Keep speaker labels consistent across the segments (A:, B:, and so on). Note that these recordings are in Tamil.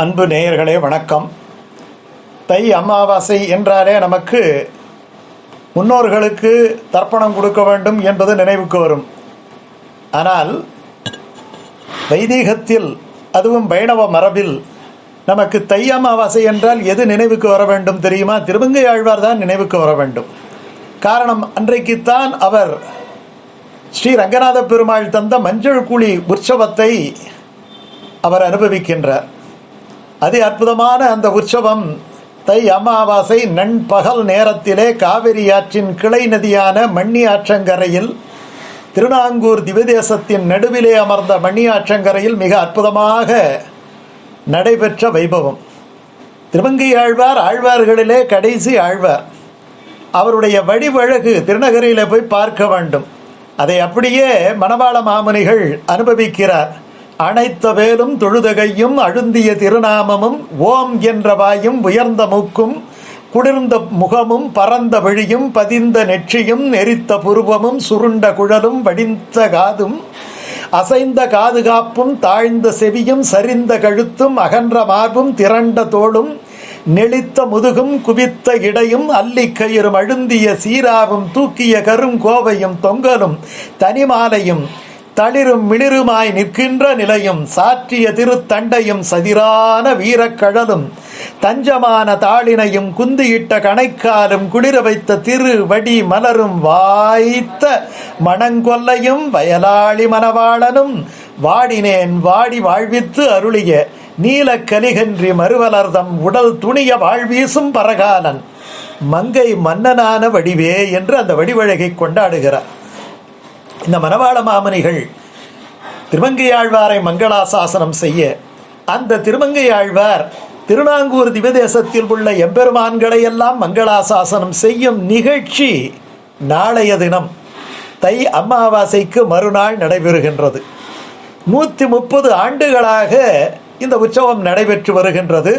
A: அன்பு நேயர்களே வணக்கம். தை அமாவாசை என்றாலே நமக்கு முன்னோர்களுக்கு தர்ப்பணம் கொடுக்க வேண்டும் என்பது நினைவுக்கு வரும். ஆனால் வைதீகத்தில் அதுவும் வைணவ மரபில் நமக்கு தை அமாவாசை என்றால் எது நினைவுக்கு வர வேண்டும் தெரியுமா? திருமங்கை ஆழ்வார் தான் நினைவுக்கு வர வேண்டும். காரணம் அன்றைக்குத்தான் அவர் ஸ்ரீ ரங்கநாத பெருமாள் தந்த மஞ்சள் குழி உற்சவத்தை அவர் அனுபவிக்கின்றார். அதி அற்புதமான அந்த உற்சவம் தை அமாவாசை நண்பகல் நேரத்திலே காவிரி ஆற்றின் கிளை நதியான மண்ணி ஆற்றங்கரையில் திருநாங்கூர் திவதேசத்தின் நடுவிலே அமர்ந்த மண்ணி ஆற்றங்கரையில் மிக அற்புதமாக நடைபெற்ற வைபவம். திருமங்கை ஆழ்வார் ஆழ்வார்களிலே கடைசி ஆழ்வார். அவருடைய வடிவழகு திருநகரியில் போய் பார்க்க வேண்டும். அதை அப்படியே மணவாள மாமுனிகள் அனுபவிக்கிறார். அனைத்த வேலும் தொழுதகையும் அழுந்திய திருநாமமும் ஓம் என்ற வாயும் உயர்ந்த மூக்கும் குளிர்ந்த முகமும் பரந்த விழியும் பதிந்த நெற்றியும் நெறித்த புருவமும் சுருண்ட குழலும் வடிந்த காதும் அசைந்த காதுகாப்பும் தாழ்ந்த செவியும் சரிந்த கழுத்தும் அகன்ற மார்பும் திரண்ட தோளும் நெளித்த முதுகும் குவித்த இடையும் அல்லிக்கயிறும் அழுந்திய சீராவும் தூக்கிய கரும் கோவையும் தொங்கலும் தனிமாலையும் தளிரும் மிளிருமாய் நிற்கின்ற நிலையும் சாற்றிய திருத்தண்டையும் சதிரான வீரக்கழலும் தஞ்சமான தாளினையும் குந்தியிட்ட கணைக்காலும் குளிர வைத்த திரு வடி மலரும் வாய்த்த மணங்கொல்லையும் வயலாளி மணவாளனும் வாடினேன் வாடி வாழ்வித்து அருளிய நீலக்கலிகன்றி மறுவலர்தம் உடல் துணிய வாழ்வீசும் பரகாலன். மங்கை மன்னனான வடிவே என்று அந்த வடிவழகை கொண்டாடுகிறார். இந்த மணவாள மாமனிகள் திருமங்கையாழ்வாரை மங்களாசாசனம் செய்ய அந்த திருமங்கையாழ்வார் திருநாங்கூர் திவதேசத்தில் உள்ள எம்பெருமான்களை எல்லாம் மங்களாசாசனம் செய்யும் நிகழ்ச்சி நாளைய தினம் தை அமாவாசைக்கு மறுநாள் நடைபெறுகின்றது. நூற்றி முப்பது ஆண்டுகளாக இந்த உற்சவம் நடைபெற்று வருகின்றது.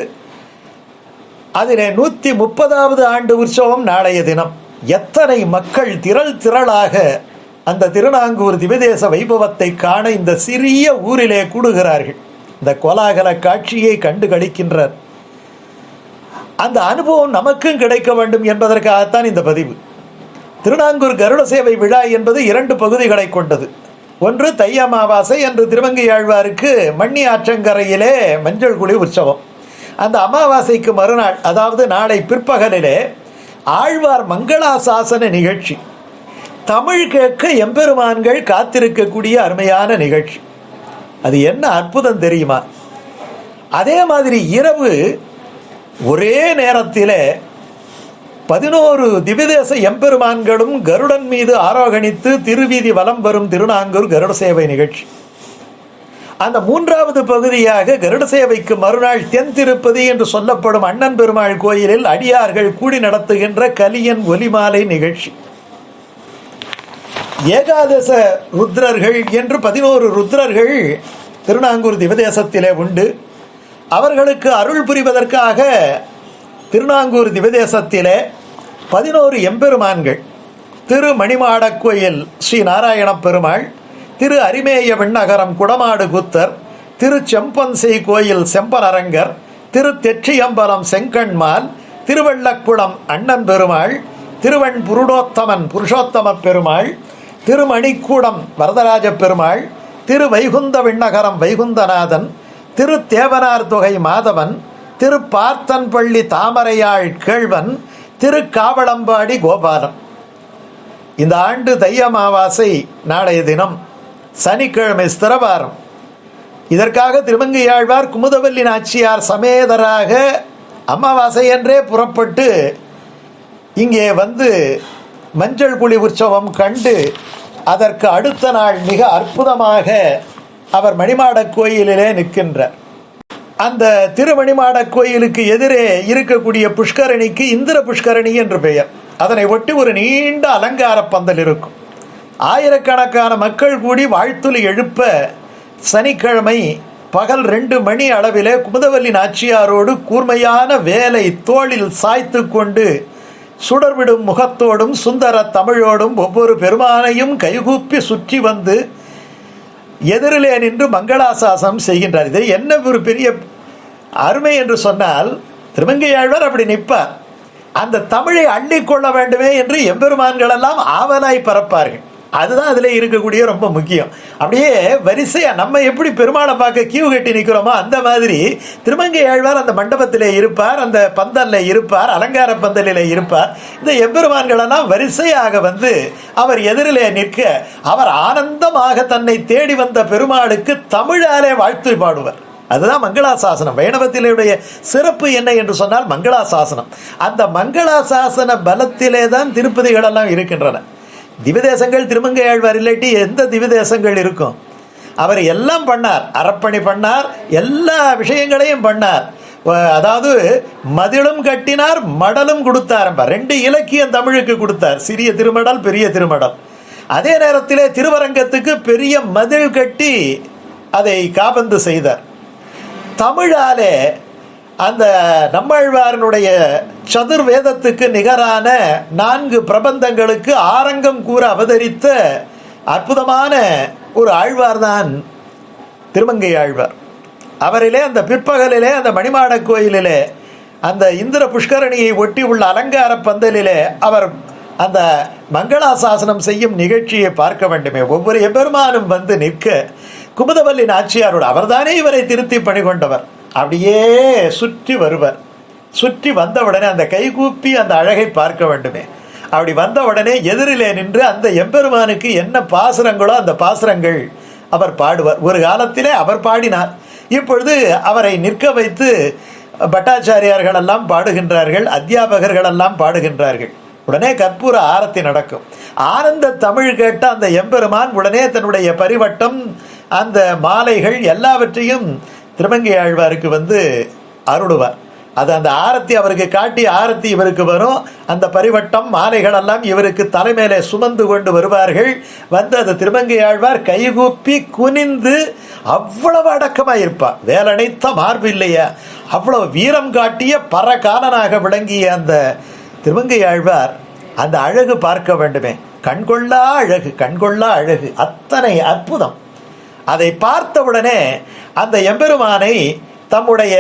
A: அதிலே நூற்றி முப்பதாவது ஆண்டு உற்சவம் நாளைய தினம். எத்தனை மக்கள் திரள் திரளாக அந்த திருநாங்கூர் திவிதேச வைபவத்தை காண இந்த சிறிய ஊரிலே கூடுகிறார்கள். இந்த கோலாகல காட்சியை கண்டு கழிக்கின்றார். அந்த அனுபவம் நமக்கும் கிடைக்க வேண்டும் என்பதற்காகத்தான் இந்த பதிவு. திருநாங்கூர் கருட சேவை விழா என்பது இரண்டு பகுதிகளை கொண்டது. ஒன்று தை அமாவாசை என்று திருவங்கை ஆழ்வாருக்கு மண்ணி ஆற்றங்கரையிலே மஞ்சள் குழி உற்சவம். அந்த அமாவாசைக்கு மறுநாள் அதாவது நாளை பிற்பகலிலே ஆழ்வார் மங்களாசாசன நிகழ்ச்சி. தமிழ் கேட்க எம்பெருமான்கள் காத்திருக்கக்கூடிய அருமையான நிகழ்ச்சி. அது என்ன அற்புதம் தெரியுமா? அதே மாதிரி இரவு ஒரே நேரத்தில் பதினோரு திவிதேச எம்பெருமான்களும் கருடன் மீது ஆரோகணித்து திருவீதி வலம் வரும் திருநாங்கூர் கருட சேவை நிகழ்ச்சி. அந்த மூன்றாவது பகுதியாக கருட சேவைக்கு மறுநாள் தென் திருப்பதி என்று சொல்லப்படும் அண்ணன் பெருமாள் கோயிலில் அடியார்கள் கூடி நடத்துகின்ற கலியன் ஒலிமாலை நிகழ்ச்சி. ஏகாதச ருத்ரர்கள் என்று பதினோரு ருத்ரர்கள் திருநாங்கூர் திவதேசத்திலே உண்டு. அவர்களுக்கு அருள் புரிவதற்காக திருநாங்கூர் திவதேசத்திலே பதினோரு எம்பெருமான்கள். திரு மணிமாடக் கோயில் ஸ்ரீ நாராயண பெருமாள் திரு அரிமேய விண்ணகரம் குடமாடு குத்தர் திரு செம்பன்சை கோயில் செம்பனரங்கர் திரு தெற்றியம்பலம் செங்கண்மால் திருவள்ளக்குளம் அண்ணன் பெருமாள் திருவண் புருடோத்தமன் புருஷோத்தம பெருமாள் திருமணிக்கூடம் வரதராஜ பெருமாள் திரு வைகுந்த விண்ணகரம் வைகுந்தநாதன் திரு தேவனார் தொகை மாதவன் திரு பார்த்தன்பள்ளி தாமரையாள் கேழ்வன் திரு காவளம்பாடி கோபாலன். இந்த ஆண்டு தை அமாவாசை நாளைய தினம் சனிக்கிழமை ஸ்திரவாரம். இதற்காக திருமங்கையாழ்வார் குமுதவல்லி நாச்சியார் சமேதராக அமாவாசை என்றே புறப்பட்டு இங்கே வந்து மஞ்சள் குழி உற்சவம் கண்டு அதற்கு அடுத்த நாள் மிக அற்புதமாக அவர் மணிமாடக் கோயிலிலே நிற்கின்றார். அந்த திருமணிமாடக் கோயிலுக்கு எதிரே இருக்கக்கூடிய புஷ்கரணிக்கு இந்திர புஷ்கரணி என்று பெயர். அதனை ஒட்டி ஒரு நீண்ட அலங்கார பந்தல் இருக்கும். ஆயிரக்கணக்கான மக்கள் கூடி வாழ்த்துளி எழுப்ப சனிக்கிழமை பகல் ரெண்டு மணி அளவிலே குமுதவல்லி நாச்சியாரோடு கூர்மையான வேலை தோளில் சாய்த்து கொண்டு சுடர்விடும் முகத்தோடும் சுந்தர தமிழோடும் ஒவ்வொரு பெருமானையும் கைகூப்பி சுற்றி வந்து எதிரிலே நின்று மங்களாசாசனம் செய்கின்றார். இது என்ன ஒரு பெரிய அருமை என்று சொன்னால் திருமங்கையாழ்வார் அப்படி நிற்பார். அந்த தமிழை அள்ளிக்கொள்ள வேண்டுமே என்று எம்பெருமான்களெல்லாம் ஆவலாய் பறப்பார்கள் அதுதான் அதில் இருக்கக்கூடிய ரொம்ப முக்கியம். அப்படியே வரிசையாக நம்ம எப்படி பெருமாளை பார்க்க கியூ கட்டி நிற்கிறோமோ அந்த மாதிரி திருமங்கை ஆழ்வார் அந்த மண்டபத்தில் இருப்பார் அந்த பந்தலில் இருப்பார் அலங்கார பந்தலில் இருப்பார். இந்த எம்பெருமான்களெல்லாம் வரிசையாக வந்து அவர் எதிரிலே நிற்க அவர் ஆனந்தமாக தன்னை தேடி வந்த பெருமாளுக்கு தமிழாலே வாழ்த்து பாடுவர். அதுதான் மங்களாசாசனம். வைணவத்திலுடைய சிறப்பு என்ன என்று சொன்னால் மங்களாசாசனம். அந்த மங்களாசாசன பலத்திலே தான் திருப்பதிகளெல்லாம் இருக்கின்றன. திவிதேசங்கள் திருமங்கை ஆழ்வார் இல்லாட்டி எந்த திவிதேசங்கள் இருக்கும்? அவர் எல்லாம் பண்ணார். அறப்பணி பண்ணார். எல்லா விஷயங்களையும் பண்ணார். அதாவது மதிலும் கட்டினார் மடலும் கொடுத்தார் ரெண்டு இலக்கியம் தமிழுக்கு கொடுத்தார். சிறிய திருமடல் பெரிய திருமடல். அதே நேரத்திலே திருவரங்கத்துக்கு பெரிய மதில் கட்டி அதை காபந்து செய்தார். தமிழாலே அந்த நம்மாழ்வாரனுடைய சதுர்வேதத்துக்கு நிகரான நான்கு பிரபந்தங்களுக்கு ஆரங்கம் கூற அவதரித்த அற்புதமான ஒரு ஆழ்வார்தான் திருமங்கை ஆழ்வார். அவரிலே அந்த பிற்பகலிலே அந்த மணிமாட கோயிலிலே அந்த இந்திர புஷ்கரணியை ஒட்டி உள்ள அலங்கார பந்தலிலே அவர் அந்த மங்களாசாசனம் செய்யும் நிகழ்ச்சியை பார்க்க வேண்டுமே. ஒவ்வொரு எபெருமானும் வந்து நிற்க குமுதவல்லி நாச்சியாரோடு அவர்தானே இவரை திருத்தி பணி கொண்டவர் அப்படியே சுற்றி வருவர். சுற்றி வந்தவுடனே அந்த கைகூப்பி அந்த அழகை பார்க்க வேண்டுமே. அப்படி வந்தவுடனே எதிரிலே நின்று அந்த எம்பெருமானுக்கு என்ன பாசுரங்களோ அந்த பாசுரங்கள் அவர் பாடுவார். ஒரு காலத்திலே அவர் பாடினார். இப்பொழுது அவரை நிற்க வைத்து பட்டாச்சாரியார்களெல்லாம் பாடுகின்றார்கள் அத்தியாபகர்களெல்லாம் பாடுகின்றார்கள். உடனே கற்பூர ஆரத்தி நடக்கும். ஆனந்த தமிழ் கேட்ட அந்த எம்பெருமான் உடனே தன்னுடைய பரிவட்டம் அந்த மாலைகள் எல்லாவற்றையும் திருமங்கை ஆழ்வாருக்கு வந்து அருளுவார். அது அந்த ஆரத்தி அவருக்கு காட்டி ஆரத்தி இவருக்கு வரும். அந்த பரிவட்டம் மாலைகள் எல்லாம் இவருக்கு தலைமையிலே சுமந்து கொண்டு வருவார்கள். வந்து அந்த திருமங்கை ஆழ்வார் கைகூப்பி குனிந்து அவ்வளவு அடக்கமாக இருப்பார். வேலனைத்த மார்பு இல்லையா. அவ்வளவு வீரம் காட்டிய பரகாலனாக விளங்கிய அந்த திருமங்கை ஆழ்வார் அந்த அழகு பார்க்க வேண்டுமே. கண்கொள்ளா அழகு கண்கொள்ளா அழகு. அத்தனை அற்புதம். அதை பார்த்தவுடனே அந்த எம்பெருமானை தம்முடைய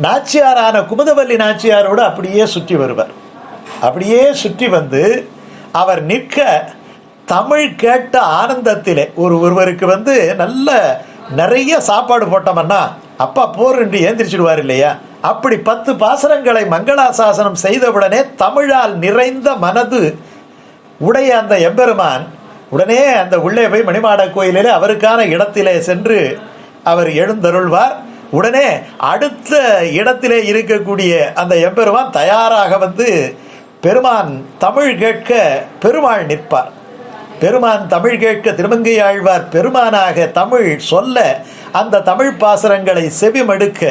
A: நாச்சியாரான குமுதவல்லி நாச்சியாரோடு அப்படியே சுற்றி வருவார். அப்படியே சுற்றி வந்து அவர் நிற்க தமிழ் கேட்ட ஆனந்தத்திலே ஒரு ஒருவருக்கு வந்து நல்ல நிறைய சாப்பாடு போட்டோம்னா அப்பா போர் என்று ஏந்திரிச்சிடுவார் இல்லையா? அப்படி பத்து பாசனங்களை மங்களாசாசனம் செய்தவுடனே தமிழால் நிறைந்த மனது உடைய அந்த எம்பெருமான் உடனே அந்த உள்ளே போய் மணிமாட கோயிலில் அவருக்கான இடத்திலே சென்று அவர் எழுந்தருள்வார். உடனே அடுத்த இடத்திலே இருக்கக்கூடிய அந்த எம்பெருமான் தயாராக வந்து பெருமான் தமிழ் கேட்க பெருமாள் நிற்பார். பெருமான் தமிழ் கேட்க திருமங்கை ஆழ்வார் பெருமானாக தமிழ் சொல்ல அந்த தமிழ் பாசுரங்களை செவிமடுக்க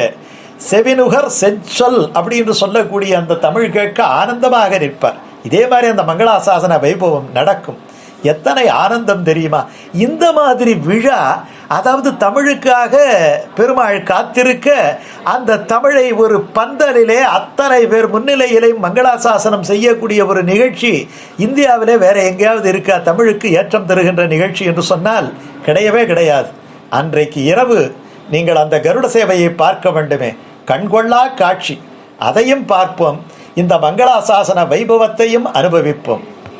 A: செவினுகர் செஞ்சொல் அப்படின்னு சொல்லக்கூடிய அந்த தமிழ் கேட்க ஆனந்தமாக நிற்பார். இதே மாதிரி அந்த மங்களாசாசன வைபவம் நடக்கும். எத்தனை ஆனந்தம் தெரியுமா? இந்த மாதிரி விழா அதாவது தமிழுக்காக பெருமாள் காத்திருக்க அந்த தமிழை ஒரு பந்தலிலே அத்தனை பேர் முன்னிலையிலே மங்களாசாசனம் செய்யக்கூடிய ஒரு நிகழ்ச்சி இந்தியாவிலே வேற எங்கேயாவது இருக்கா? தமிழுக்கு ஏற்றம் தருகின்ற நிகழ்ச்சி என்று சொன்னால் கிடையவே கிடையாது. அன்றைக்கு இரவு நீங்கள் அந்த கருட சேவையை பார்க்க வேண்டுமே. கண்கொள்ளா காட்சி. அதையும் பார்ப்போம். இந்த மங்களாசாசன வைபவத்தையும் அனுபவிப்போம்.